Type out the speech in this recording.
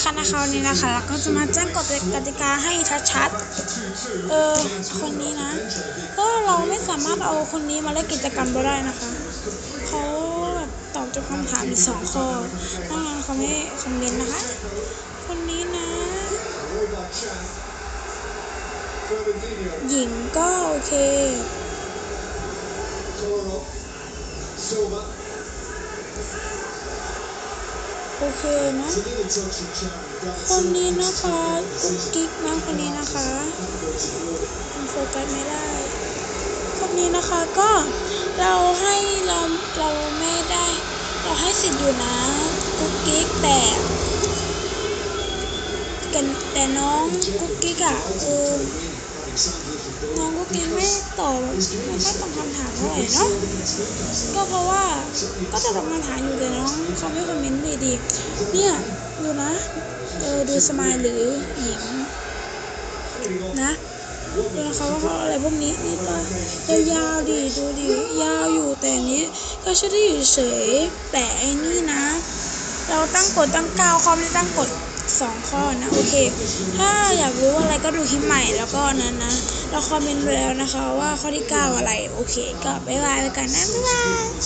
นะคะนะคะวันนี้นะคะเราก็จะมาแจ้งกฎกติกาให้ชัดๆเออคนนี้นะก็เราไม่สามารถเอาคนนี้มาเล่นกิจกรรมได้นะคะเขาแบบตอบจากคำถามอีกสองข้อนอกนั้นเขาไม่คอมเมนต์นะคะ คนนี้นะ หญิงก็โอเค โอเคนะ คนนี้นะคะกุ๊กกิ๊กนะคนนี้นะคะมันโฟกัสไม่ได้ คนนี้นะคะก็เราให้เราเราไม่ได้ เราให้สิทธิ์อยู่นะกุ๊กกิ๊กแต่แต่น้องกุ๊กกิ๊กอะเออน้อง กุ๊กกิ๊กไม่ตอบไม่ค่อยตอบคำถามเท่าไหร่เนาะก็เพราะว่าก็จะตอบคำถามอยู่แต่น้องเขาไม่คอมเมนต์ดีๆเนี่ยดูนะเออดูสมายหรือหญิงนะดูนะคะว่าเขาอะไรพวกนี้นี่ตัวยาวดิดูดิยาวอยู่แต่นนี้ก็ชื่อที่อยู่เฉยแต่ไอ้นี่นะ เราตั้งกฎตั้งเก้าข้อไม่ได้ตั้งกฎสองข้อนะ โอเค ถ้าอยากรู้อะไรก็ดูคลิปใหม่แล้วก็นั้นนะ เราคอมเมนต์ไปแล้วนะคะว่าข้อที่เก้าอะไร โอเค ก็บ๊ายบายไปกันนะบ๊ายบาย